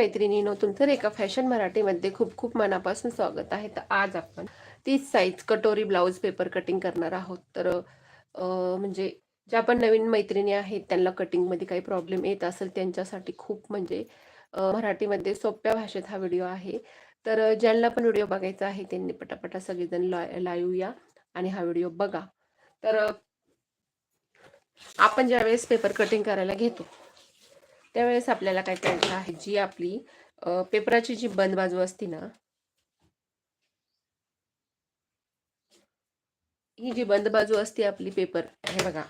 मैत्रिणीनो तुमचं एका फॅशन मराठीमध्ये खूप खूप मनापासून स्वागत आहे. तर आज आपण तीच साईज कटोरी ब्लाऊज पेपर कटिंग करणार आहोत. तर म्हणजे ज्या पण नवीन मैत्रिणी आहेत त्यांना कटिंगमध्ये काही प्रॉब्लेम येत असेल त्यांच्यासाठी खूप म्हणजे मराठीमध्ये सोप्या भाषेत हा व्हिडिओ आहे. तर ज्यांना पण व्हिडिओ बघायचा आहे त्यांनी पटापटा सगळेजण ला लाईव्ह या आणि हा व्हिडिओ बघा. तर आपण ज्यावेळेस पेपर कटिंग करायला घेतो त्यावेळेस आपल्याला काय करायचं आहे जी आपली पेपराची जी बंद बाजू असते ना ही जी बंद बाजू असते आपली पेपर हे बघा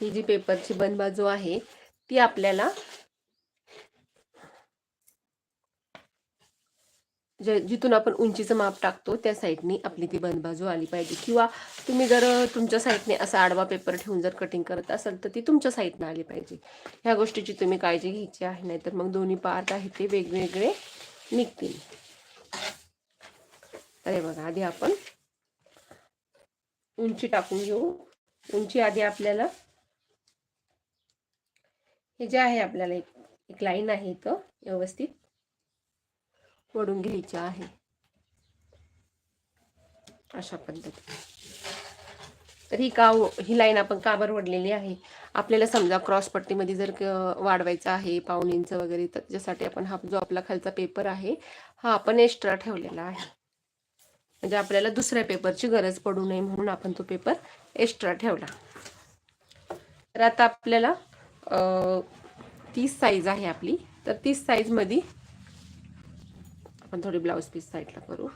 ही जी पेपरची बंद बाजू आहे ती आपल्याला जे जिथून आपण उंचीचं माप टाकतो त्या साईडनी आपली ती बंद बाजू आली पाहिजे. किंवा तुम्ही जर तुमच्या साईडने असा आडवा पेपर ठेवून जर कटिंग करत असाल तर ती तुमच्या साईडनं आली पाहिजे. ह्या गोष्टीची तुम्ही काळजी घ्यायची आहे नाहीतर मग दोन्ही पार्ट आहेत ते वेगवेगळे निघतील. अरे बघा आधी आपण उंची टाकून घेऊ. उंची आधी आपल्याला हे जे आहे आपल्याला एक एक लाईन आहे इथं व्यवस्थित. वडून घ्यायची आहे. अशा पद्धती तर ही का ही लाईन आपण का बरं वडलेली आहे? आपल्याला समजा क्रॉस पट्टीमध्ये जर वाढवायचं आहे पाऊण वगैरे तर त्याच्यासाठी आपण हा जो आपला खालचा पेपर आहे हा आपण एक्स्ट्रा ठेवलेला आहे. म्हणजे आपल्याला दुसऱ्या पेपरची गरज पडू नये म्हणून आपण तो पेपर एक्स्ट्रा ठेवला. तर आता आपल्याला तीस साईज आहे आपली. तर तीस साईजमध्ये आपण थोडी ब्लाऊज पीस साईडला करू.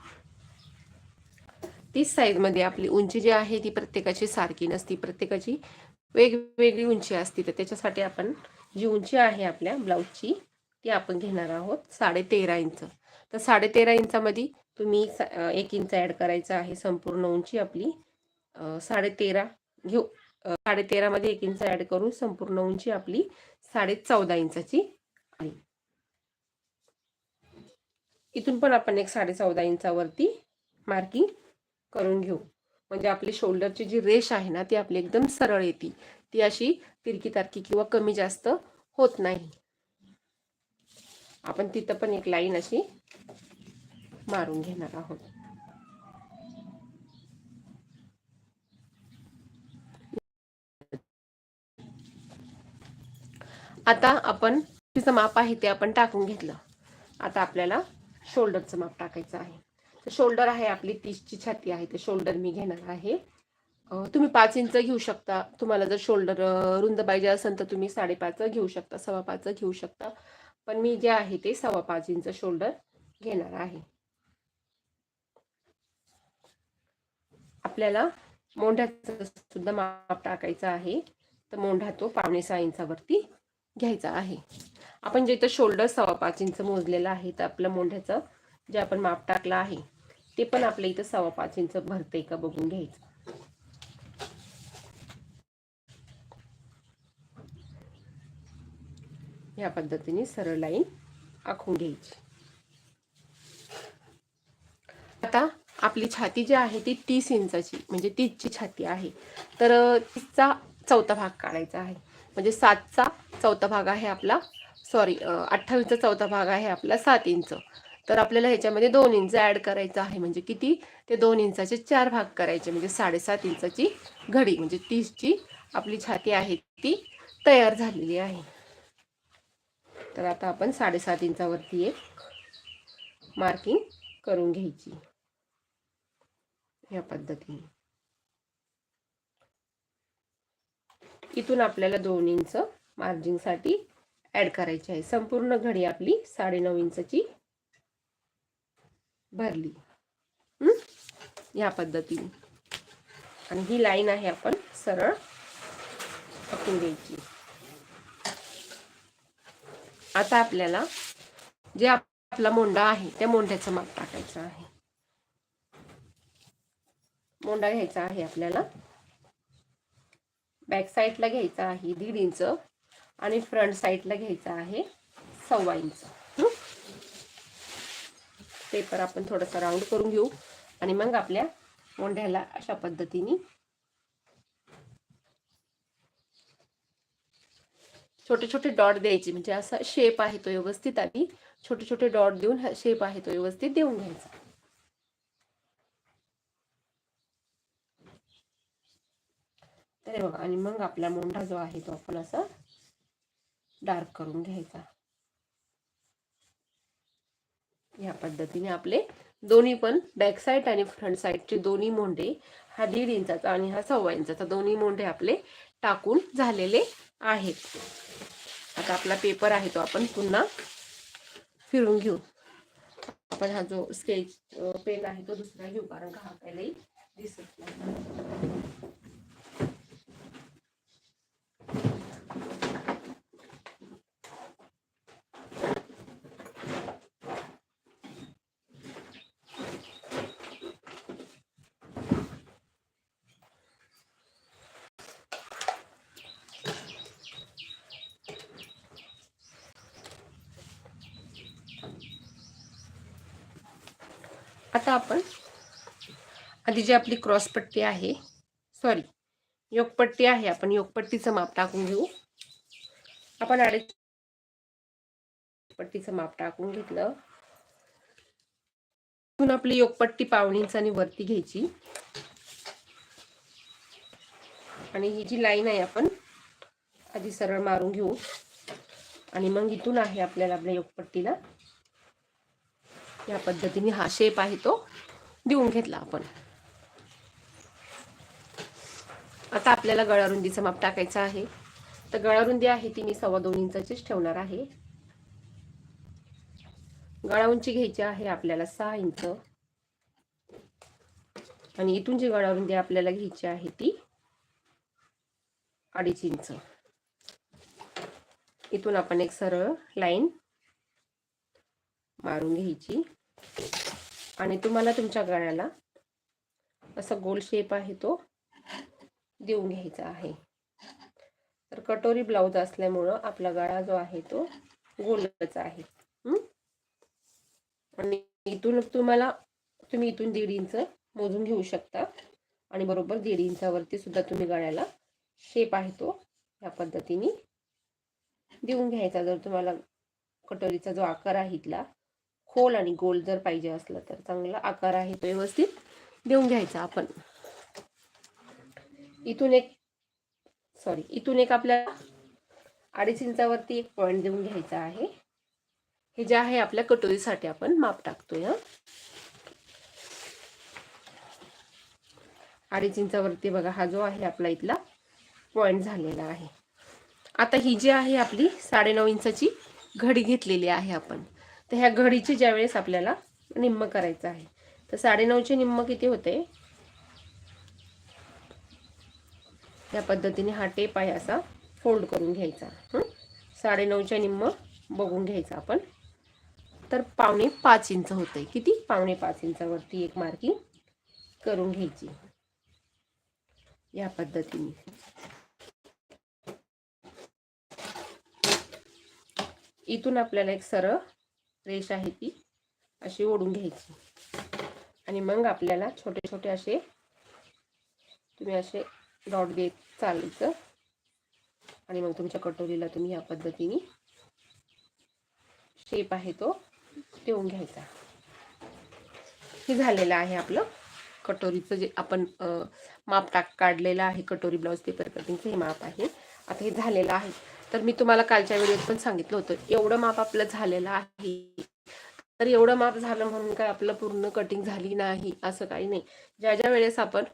तीस साईजमध्ये आपली उंची जी आहे ती प्रत्येकाची सारखी नसती. प्रत्येकाची वेगवेगळी उंची असते. तर त्याच्यासाठी आपण जी उंची आहे आपल्या ब्लाऊजची ती आपण घेणार आहोत साडेतेरा इंच. तर साडेतेरा इंचामध्ये तुम्ही एक इंच ॲड करायचं आहे. संपूर्ण उंची आपली साडेतेरा घेऊ साडेतेरामध्ये एक इंच ॲड करून संपूर्ण उंची आपली साडे चौदा इंचाची आहे. इथून पण आपण एक साडे चौदा इंचावरती मार्किंग करून घेऊ. म्हणजे आपली शोल्डरची जी रेष आहे ना ती आपली एकदम सरळ येते. ती अशी तिरकी तारकी किंवा कमी जास्त होत नाही. आपण तिथं पण एक लाईन अशी मारून घेणार आहोत. आता आपण तिचं माप आहे ते आपण टाकून घेतलं. आता आपल्याला शोल्डरचं माप टाकायचं आहे. तर शोल्डर आहे आपली तीसची छाती आहे ते शोल्डर मी घेणार आहे. तुम्ही पाच इंच घेऊ शकता. तुम्हाला जर शोल्डर रुंद पाहिजे असेल तर तुम्ही साडेपाच घेऊ शकता सव्वा पाच घेऊ शकता. पण मी जे आहे ते सव्वा पाच इंच शोल्डर घेणार आहे. आपल्याला मोंढ्याचं सुद्धा माप टाकायचं आहे. तर मोंढा तो पावणे सहा इंचावरती घ्यायचा आहे. आपण जे इथं शोल्डर सव्वा पाच इंच मोजलेलं आहे तर आपलं मोंढ्याचं जे आपण माप टाकलं आहे ते पण आपल्या इथं सव्वा पाच इंच भरते का बघून घ्यायचं. ह्या पद्धतीने सरळ लाईन आखून घ्यायची. आता आपली छाती जी आहे ती तीस इंचाची म्हणजे तीसची छाती आहे. तर तीसचा चौथा भाग काढायचा आहे. म्हणजे सातचा चौथा भाग आहे आपला सॉरी अठ्ठावीसचा चौथा भाग आहे आपला सात इंच तर आपल्याला ह्याच्यामध्ये दोन इंच ॲड करायचं आहे. म्हणजे किती? ते दोन इंचाचे चार भाग करायचे. म्हणजे साडेसात इंचाची घडी म्हणजे तीसची आपली छाती आहे ती तयार झालेली आहे. तर आता आपण साडेसात इंचावरती एक मार्किंग करून घ्यायची. या पद्धतीने. इथून आपल्याला दोन इंच मार्जिनसाठी ॲड करायची आहे. संपूर्ण घडी आपली साडेनऊ इंचची भरली. या पद्धतीने. आणि ही लाईन आहे आपण सरळ टाकून द्यायची आता आपल्याला जे आपला मोंडा आहे त्या मोंड्याचं माप टाकायचं आहे. मोंडा घ्यायचा आहे आपल्याला. बॅक साईडला घ्यायचा आहे दीड इंच. आणि फ्रंट साईडला घ्यायचा आहे सव्वा इंच. पेपर आपण थोडंसं राऊंड करून घेऊ. आणि मग आपल्या मोंढ्याला अशा पद्धतीने छोटे छोटे डॉट द्यायचे. म्हणजे असा शेप आहे तो व्यवस्थित आधी छोटे छोटे डॉट देऊन शेप आहे तो व्यवस्थित देऊन घ्यायचा. तर बघा आणि मग आपला मोंढा जो आहे तो आपण असा डार्क करून घ्यायचा. या पद्धतीने आपले दोन्ही पण बॅक साईड आणि फ्रंट साईडचे दोन्ही मोंढे हा दीड इंचाचा आणि हा सव्वा इंचाचा दोन्ही मोंढे आपले टाकून झालेले आहेत. आता आपला पेपर आहे तो आपण पुन्हा फिरून घेऊ. आपण हा जो स्केच पेन आहे तो दुसरा घेऊ कारण का हा दिसत नाही. आता आपण. आधी जी आपली क्रॉसपट्टी आहे सॉरी योगपट्टी आहे आपण योगपट्टीचं माप टाकून घेऊ. आपण अडीच पट्टीचं माप टाकून घेतलं. इथून आपली योगपट्टी पावणीच आणि वरती घ्यायची. आणि ही जी लाईन आहे आपण आधी सरळ मारून घेऊ. आणि मग इथून आहे आपल्याला आपल्या योगपट्टीला. या पद्धतीने हा शेप आहे तो. देऊन घेतला आपण. आता आपल्याला गळारुंदीचं माप टाकायचं आहे. तर गळारुंदी आहे ती मी सव्वा दोन इंचाचीच ठेवणार आहे. गळा उंची घ्यायची आहे आपल्याला सहा इंच. आणि इथून जी गळारुंदी आपल्याला घ्यायची आहे ती अडीच इंच. इथून आपण एक सरळ लाईन मारून घ्यायची. आणि तुम्हाला तुमच्या गळ्याला असा गोल शेप आहे तो देऊन घ्यायचा आहे. तर कटोरी ब्लाऊज असल्यामुळं आपला गळा जो आहे तो गोलच आहे. आणि इथून तुम्हाला तुम्ही इथून दीड इंच मोजून घेऊ शकता. आणि बरोबर दीड इंचावरती सुद्धा तुम्ही गळ्याला शेप आहे तो या पद्धतीने देऊन घ्यायचा. जर तुम्हाला कटोरीचा जो आकार आहे इथला खोल आणि गोल जर पाहिजे असलं तर चांगला आकार आहे तो व्यवस्थित देऊन घ्यायचा आपण. इथून एक सॉरी इथून एक आपल्याला अडीच इंचावरती एक पॉईंट देऊन घ्यायचा आहे. हे जे आहे आपल्या कटोरीसाठी आपण माप टाकतोय अडीच इंचावरती बघा हा जो आहे आपला इथला पॉईंट झालेला आहे. आता ही जी आहे आपली साडेनऊ इंचाची घडी घेतलेली आहे आपण. तर ह्या घडीचे ज्यावेळेस आपल्याला निम्म करायचं आहे. तर साडेनऊचे निम्म किती होते? या पद्धतीने हा टेप आहे असा फोल्ड करून घ्यायचा. साडेनऊच्या निम्म बघून घ्यायचा आपण. तर पावणे पाच इंच होते किती? पावणे पाच इंचावरती एक मार्किंग करून घ्यायची. या पद्धतीने. इथून आपल्याला एक सरळ रेष आहे ती अशी ओढून घ्यायची. आणि मग आपल्याला छोटे छोटे असे तुम्ही असे डॉट देत चालायचं. आणि मग तुमच्या कटोरीला तुम्ही या पद्धतीने शेप आहे तो देऊन घ्यायचा. हे झालेलं आहे आपलं कटोरीचं जे आपण माप टाक काढलेलं आहे कटोरी ब्लाऊज पेपर कटिंगचं हे माप आहे. आता हे झालेलं आहे. तर मी तुम्हाला कालच्या व्हिडिओत पण सांगितलं होतं एवढं माप आपलं झालेलं आहे. तर एवढं माप झालं म्हणून काय आपलं पूर्ण कटिंग झाली नाही असं काही नाही. ज्या ज्या वेळेस आपण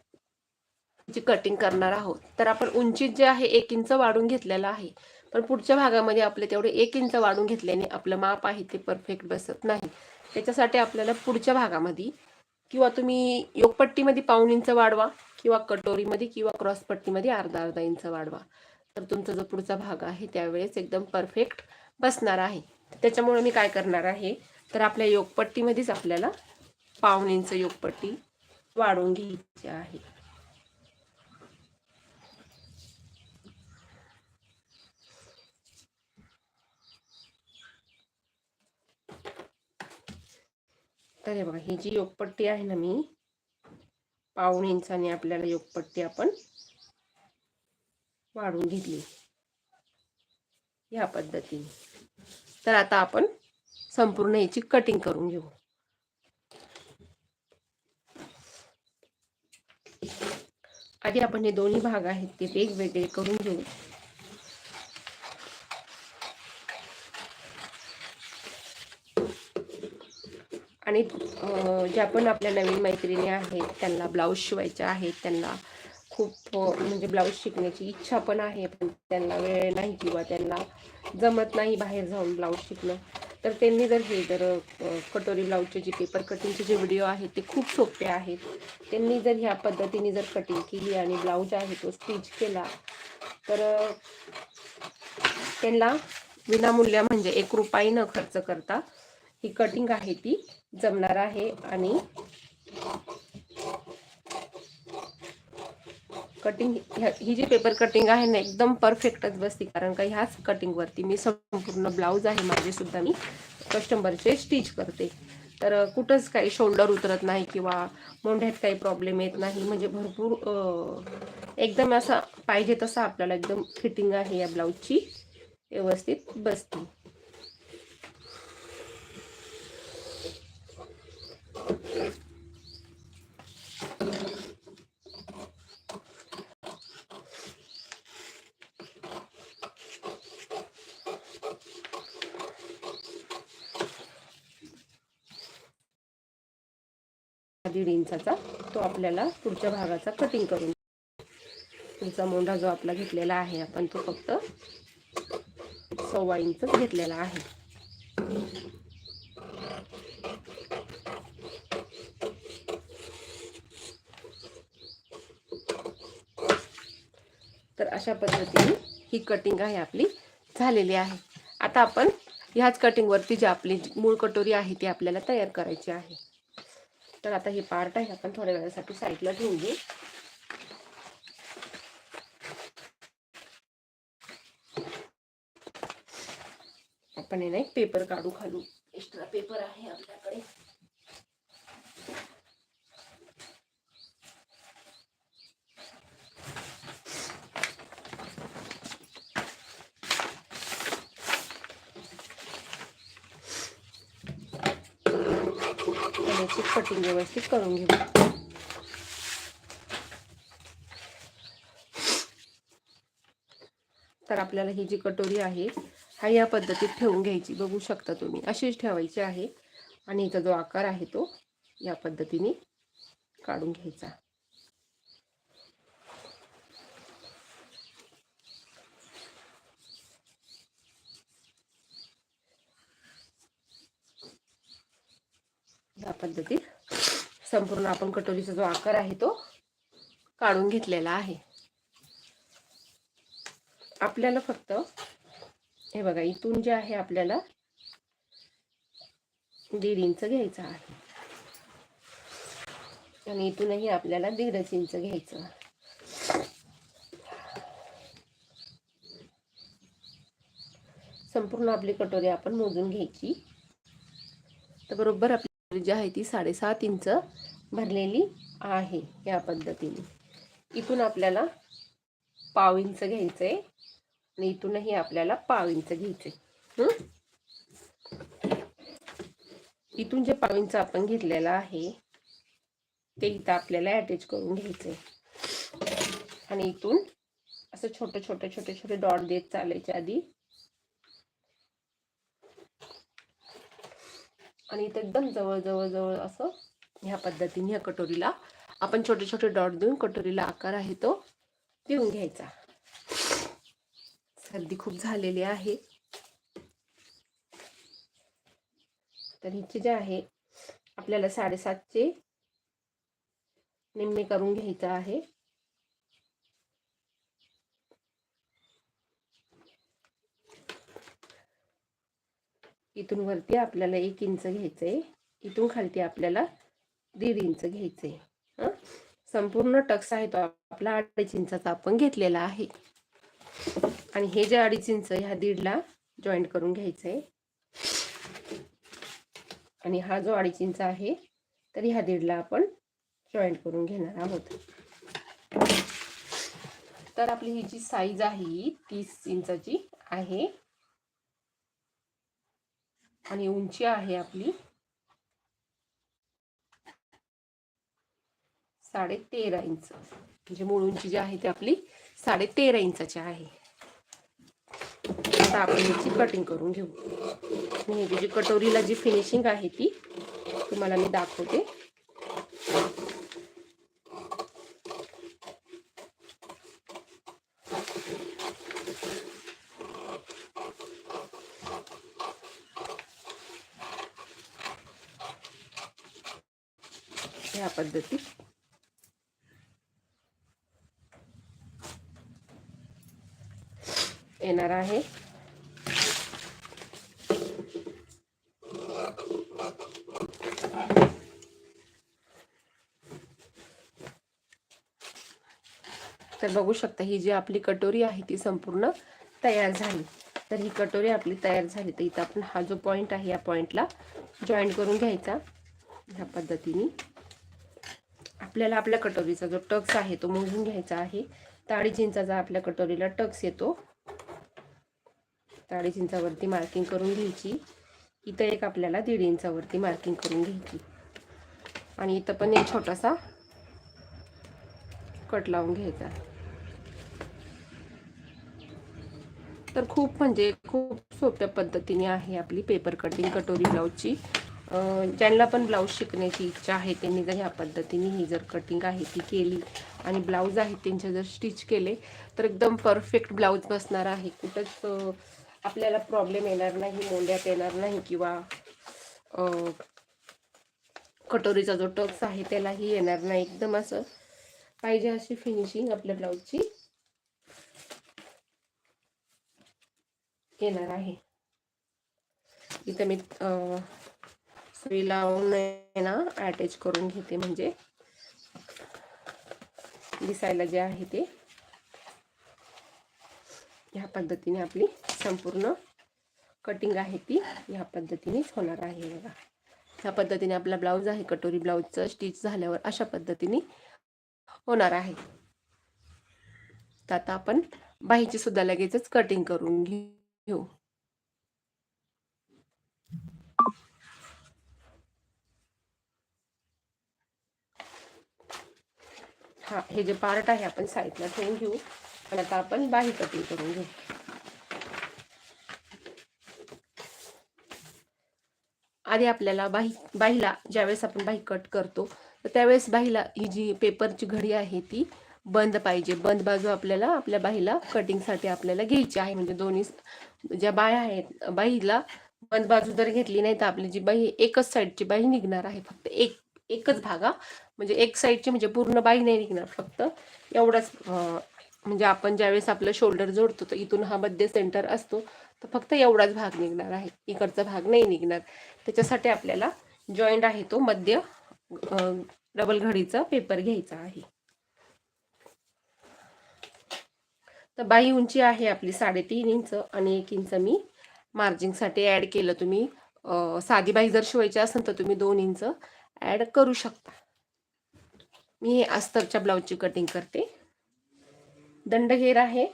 जी कटिंग करणार आहोत तर आपण उंचीत जे आहे एक इंच वाढून घेतलेलं आहे. पण पुढच्या भागामध्ये आपले तेवढे एक इंच वाढून घेतल्याने आपलं माप आहे ते परफेक्ट बसत नाही. त्याच्यासाठी आपल्याला पुढच्या भागामध्ये किंवा तुम्ही योगपट्टीमध्ये पाऊन इंच वाढवा किंवा कटोरीमध्ये किंवा क्रॉसपट्टीमध्ये अर्धा अर्धा इंच वाढवा. तर तुमचा जो पुढचा भाग आहे त्यावेळेस एकदम परफेक्ट बसणार आहे. त्याच्यामुळे मी काय करणार आहे तर आपल्या योगपट्टीमध्येच आपल्याला पाहुणींचं योगपट्टी वाढवून घ्यायची आहे. तर हे बघा ही जी योगपट्टी आहे ना मी पाहुणींचा आणि आपल्याला योगपट्टी आपण वाढून घेतली. ह्या पद्धतीने. तर आता आपण संपूर्ण याची कटिंग करून घेऊ. आधी आपण हे दोन्ही भाग आहेत ते वेगवेगळे करून घेऊ. आणि ज्या पण आपल्या नवीन मैत्रिणी आहेत त्यांना ब्लाऊज शिवायचे आहेत त्यांना खूप म्हणजे ब्लाऊज शिकण्याची इच्छा पण आहे पण त्यांना वेळ नाही किंवा त्यांना जमत नाही बाहेर जाऊन ब्लाऊज शिकणं. तर त्यांनी जर हे जर कटोरी ब्लाऊजचे जे पेपर कटिंगचे जे व्हिडिओ आहेत ते खूप सोपे आहेत. त्यांनी जर ह्या पद्धतीने जर कटिंग केली आणि ब्लाऊज आहे तो स्टिच केला तर त्यांना विनामूल्य म्हणजे एक रुपयाही न खर्च करता ही कटिंग आहे ती जमणार आहे आणि कटिंग ही जी पेपर कटिंग आहे ना एकदम परफेक्टच बसते. कारण का ह्याच कटिंगवरती मी संपूर्ण ब्लाऊज आहे माझे सुद्धा मी कस्टमरचे स्टिच करते. तर कुठंच काही शोल्डर उतरत नाही किंवा मोंढ्यात काही प्रॉब्लेम येत नाही. म्हणजे भरपूर एकदम असा पाहिजे तसा आपल्याला एकदम फिटिंग आहे या ब्लाऊजची व्यवस्थित बसते. दीड इंचाचा तो आपल्याला पुढच्या भागाचा कटिंग करून पुढचा मोंढा जो आपला घेतलेला आहे आपण तो फक्त सव्वा इंचच घेतलेला आहे. तर अशा पद्धतीने ही कटिंग आहे आपली झालेली आहे. आता आपण ह्याच कटिंगवरती जी आपली मूळ कटोरी आहे ती आपल्याला तयार करायची आहे. तर आता हे पार्ट आहे आपण थोड्या वेळासाठी साईडला ठेवू घेऊ. आपण हे ना एक पेपर काढू खालू एक्स्ट्रा पेपर आहे आपल्याकडे. त्याची कटिंग व्यवस्थित करून घेऊ. तर आपल्याला ही जी कटोरी आहे हा या पद्धतीत ठेवून घ्यायची. बघू शकता तुम्ही अशीच ठेवायची आहे. आणि इथं जो आकार आहे तो या पद्धतीने काढून घ्यायचा या पद्धतीत संपूर्ण आपण कटोरीचा जो आकार आहे तो काढून घेतलेला आहे. आपल्याला फक्त हे बघा इथून जे आहे आपल्याला दीड इंच घ्यायचं आहे. आणि इथूनही आपल्याला दीडच इंच घ्यायचं संपूर्ण आपली कटोरी आपण मोजून घ्यायची. तर बरोबर आपली जी आहे ती साडेसात इंच भरलेली आहे या पद्धतीने. इथून आपल्याला पाव इंच घ्यायचं आहे आणि इथूनही आपल्याला पाव इंच घ्यायचे इथून जे पाव इंच आपण घेतलेलं आहे ते इथं आपल्याला अटॅच करून घ्यायचंय. आणि इथून असं छोटे छोटे छोटे छोटे डॉट देत चालायचे आधी आणि इथे एकदम जवळजवळ जवळ जवळ असं ह्या पद्धतीने ह्या कटोरीला आपण छोटे छोटे डॉट देऊन कटोरीला आकार आहे तो देऊन घ्यायचा. सर्दी खूप झालेली आहे. तर हिचे जे आहे आपल्याला साडेसातचे निम्मे करून घ्यायचं आहे. इथून वरती आपल्याला एक इंच घ्यायचं आहे इथून खालती आपल्याला दीड इंच घ्यायचं आहे हं? संपूर्ण टक्स आहे तो आपला अडीच इंचाचा आपण घेतलेला आहे. आणि हे जे अडीच इंच ह्या दीडला जॉईंट करून घ्यायचं आहे आणि हा जो अडीच इंच आहे तर ह्या दीडला आपण जॉईंट करून घेणार आहोत. तर आपली ही जी साईज आहे ही तीस इंचाची आहे. आणि उंची आहे आपली. साडे तेरा इंच. म्हणजे मूळ उंची जी आहे ती आपली साडे तेरा इंचाची आहे. आता आपण याची कटिंग करून घेऊ. आणि ह्याची जी कटोरीला जी फिनिशिंग आहे ती तुम्हाला मी दाखवते. पद्धती. येणार आहे. तर बघू शकता ही जी आपली कटोरी आहे ती संपूर्ण तयार झाली. तर ही कटोरी आपली तयार झाली. तर इथं आपण हा जो पॉईंट आहे या पॉईंटला जॉईन करून घ्यायचा. ह्या पद्धतीने. आपल्याला आपल्या कटोरीचा जो टक्स आहे तो मोजून घ्यायचा आहे. तर अडीच आपल्या कटोरीला टक्स येतो. तर इंचावरती मार्किंग करून घ्यायची. इथं एक आपल्याला दीड इंचावरती मार्किंग करून घ्यायची. आणि इथं पण एक छोटासा कट लावून घ्यायचा. तर खूप म्हणजे खूप सोप्या पद्धतीने आहे आपली पेपर कटिंग कटोरी ब्लाऊजची. ज्यांना पण ब्लाऊज शिकण्याची इच्छा आहे त्यांनी जर ह्या पद्धतीने ही जर कटिंग आहे ती केली आणि ब्लाऊज आहे त्यांचे जर स्टिच केले तर एकदम परफेक्ट ब्लाऊज बसणार आहे. कुठंच आपल्याला प्रॉब्लेम येणार नाही मोंड्यात येणार नाही किंवा कटोरीचा जो टक्स आहे त्यालाही येणार नाही. एकदम असं पाहिजे अशी फिनिशिंग आपल्या ब्लाऊजची येणार आहे. इथं मी सुई लावून ना अटॅच करून घेते म्हणजे. दिसायला जे आहे ते. ह्या पद्धतीने आपली संपूर्ण कटिंग आहे ती. ह्या पद्धतीनेच होणार आहे बघा. ह्या पद्धतीने आपला ब्लाऊज आहे कटोरी ब्लाऊजचं स्टिच झाल्यावर अशा पद्धतीने होणार आहे. तर आता आपण बाहीची सुद्धा लगेचच कटिंग करून घेऊ. हा हे जे पार्ट आहे आपण साईडला ठेवून घेऊ. आणि आता आपण बाही कटिंग करून घेऊ. आधी आपल्याला बाही बाहीला ज्यावेळेस आपण बाही कट करतो तर त्यावेळेस बाहीला ही जी पेपरची घडी आहे ती बंद पाहिजे. बंद बाजू आपल्याला आपल्या बाहीला कटिंगसाठी आपल्याला घ्यायची आहे. म्हणजे दोन्ही ज्या बाया आहेत बाईला बंद बाजू जर घेतली नाही तर आपली जी बाई एकच साईडची बाई निघणार आहे. फक्त एक एकच भागा म्हणजे एक साईडची म्हणजे पूर्ण बाई नाही निघणार फक्त. एवढाच म्हणजे आपण ज्यावेळेस आपलं शोल्डर जोडतो तर इथून हा मध्य सेंटर असतो. तर फक्त एवढाच भाग निघणार आहे. इकडचा भाग नाही निघणार. त्याच्यासाठी आपल्याला जॉईंट आहे तो मध्य डबल घडीचा पेपर घ्यायचा आहे. तर बाई उंची आहे आपली साडेतीन इंच आणि एक इंच मी मार्जिंगसाठी ॲड केलं तुम्ही. साधी बाई जर शिवायची असेल तर तुम्ही दोन इंच ॲड करू शकता. मी हे अस्तरच्या ब्लाऊजची कटिंग करते. दंडघेर आहे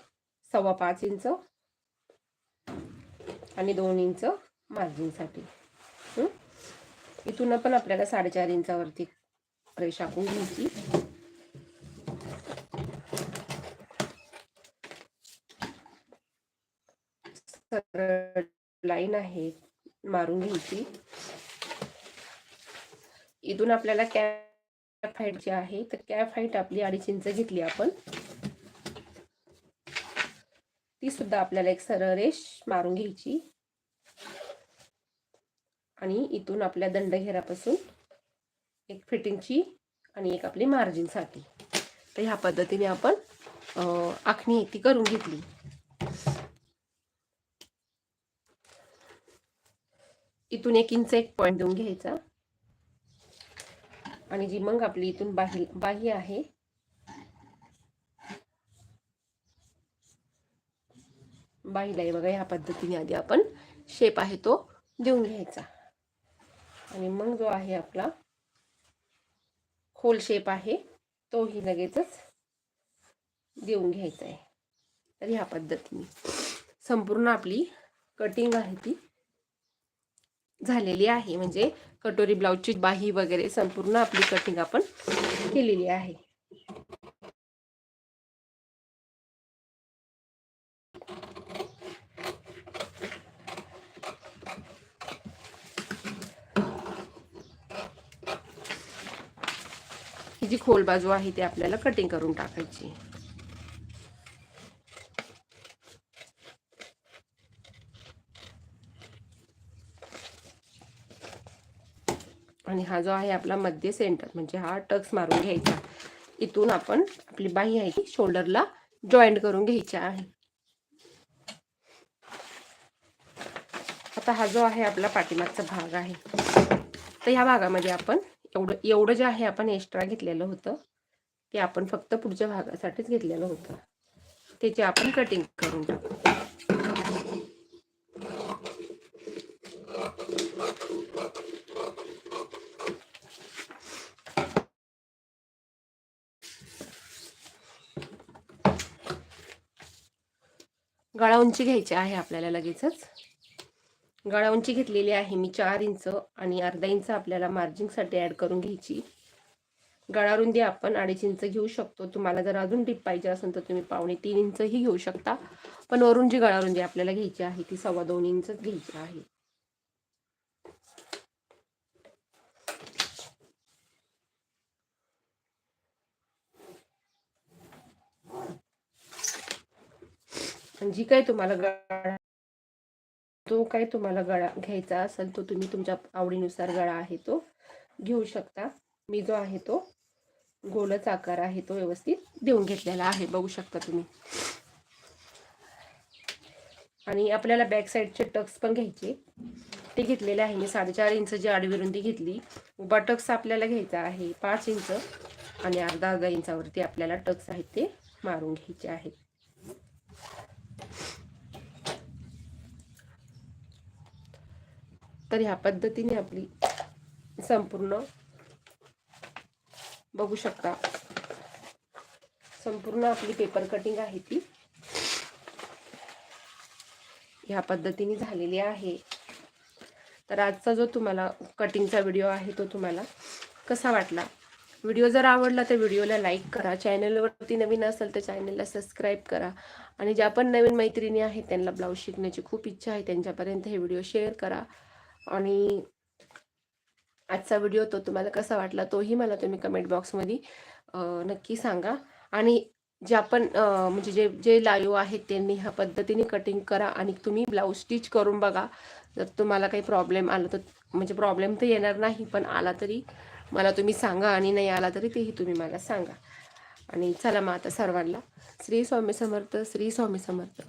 सव्वा पाच इंच आणि दोन इंच मार्जिनसाठी. इथून पण आपल्याला साडेचार इंचावरती रेषाकून घ्यायची. लाईन आहे मारून घ्यायची. इथून आपल्याला कॅप हाईट आहे तर कॅप हाईट आपली अडीच इंच घेतली आपण. ती सुद्धा आपल्याला एक सरळ रेष मारून घ्यायची. आणि इथून आपल्या दंडघेरापासून एक फिटिंगची आणि एक आपली मार्जिनसाठी तर ह्या पद्धतीने आपण आखणी ती करून घेतली. इथून एक इंच एक पॉईंट देऊन घ्यायचा. आणि जी मग आपली इथून बाही बाही आहे. बाहीला बघा ह्या पद्धतीने आधी आपण शेप आहे तो देऊन घ्यायचा. आणि मग जो आहे आपला खोल शेप आहे तोही लगेचच देऊन घ्यायचा आहे तर ह्या पद्धतीने संपूर्ण आपली कटिंग आहे ती झालेली आहे. म्हणजे कटोरी ब्लाऊजची बाही वगैरे संपूर्ण आपली कटिंग आपण केलेली आहे. जी खोल बाजू आहे ती आपल्याला कटिंग करून टाकायची. आणि हा जो आहे आपला मध्य सेंटर म्हणजे हा टक्स मारून घ्यायचा. इथून आपण आपली बाही आहे ही शोल्डरला जॉईंट करून घ्यायची आहे. आता हा जो आहे आपला पाठीमागचा भाग आहे. तर ह्या भागामध्ये आपण एवढं एवढं जे आहे आपण एक्स्ट्रा घेतलेलं होतं ते आपण फक्त पुढच्या भागासाठीच घेतलेलं होतं. त्याची आपण कटिंग करून टाकू. गळा उंची घ्यायची आहे आपल्याला लगेचच. गळा उंची घेतलेली आहे मी चार इंच आणि अर्धा इंच आपल्याला मार्जिंगसाठी ॲड करून घ्यायची. गळा रुंदी आपण अडीच इंच घेऊ शकतो. तुम्हाला जर अजून डीप पाहिजे असेल तर तुम्ही पावणे तीन इंचही घेऊ शकता. पण वरून जी गळा रुंदी आपल्याला घ्यायची आहे ती सव्वा दोन इंचच घ्यायची आहे. जी काही तुम्हाला गळा जो काही तुम्हाला गळा घ्यायचा असेल तो तुम्ही तुमच्या आवडीनुसार गळा आहे तो घेऊ शकता. मी जो आहे तो गोलच आकार आहे तो व्यवस्थित देऊन घेतलेला आहे बघू शकता तुम्ही. आणि आपल्याला बॅक साईडचे टक्स पण घ्यायचे. ते घेतलेले आहे मी साडेचार इंच जी आडवी रुंदी घेतली. उभा टक्स आपल्याला घ्यायचा आहे पाच इंच आणि अर्धा अर्धा इंचावरती आपल्याला टक्स आहेत ते मारून घ्यायचे आहेत. तर ह्या पद्धतीने आपली संपूर्ण बघू शकता. संपूर्ण आपली पेपर कटिंग आहे ती. ह्या पद्धतीने झालेली आहे. तर आजचा जो तुम्हाला कटिंगचा व्हिडिओ आहे तो तुम्हाला कसा वाटला? व्हिडिओ जर आवडला तर व्हिडिओला लाईक करा. चॅनलवरती नवीन असेल तर चॅनलला सबस्क्राईब करा. आणि ज्या पण नवीन मैत्रिणी आहेत त्यांना ब्लाऊज शिकण्याची खूप इच्छा आहे. त्यांच्यापर्यंत हे व्हिडिओ शेअर करा. आणि आजचा व्हिडिओ तो तुम्हाला कसा वाटला तोही मला तुम्ही कमेंट बॉक्समध्ये नक्की सांगा. आणि जे आपण म्हणजे जे जे लाईव्ह आहेत त्यांनी ह्या पद्धतीने कटिंग करा आणि तुम्ही ब्लाऊज स्टिच करून बघा. जर तुम्हाला काही प्रॉब्लेम आला तर म्हणजे प्रॉब्लेम तर येणार नाही पण आला तरी मला तुम्ही सांगा आणि नाही आला तरी तेही तुम्ही मला सांगा. आणि चला मग आता सर्वांना. श्री स्वामी समर्थ श्री स्वामी समर्थ.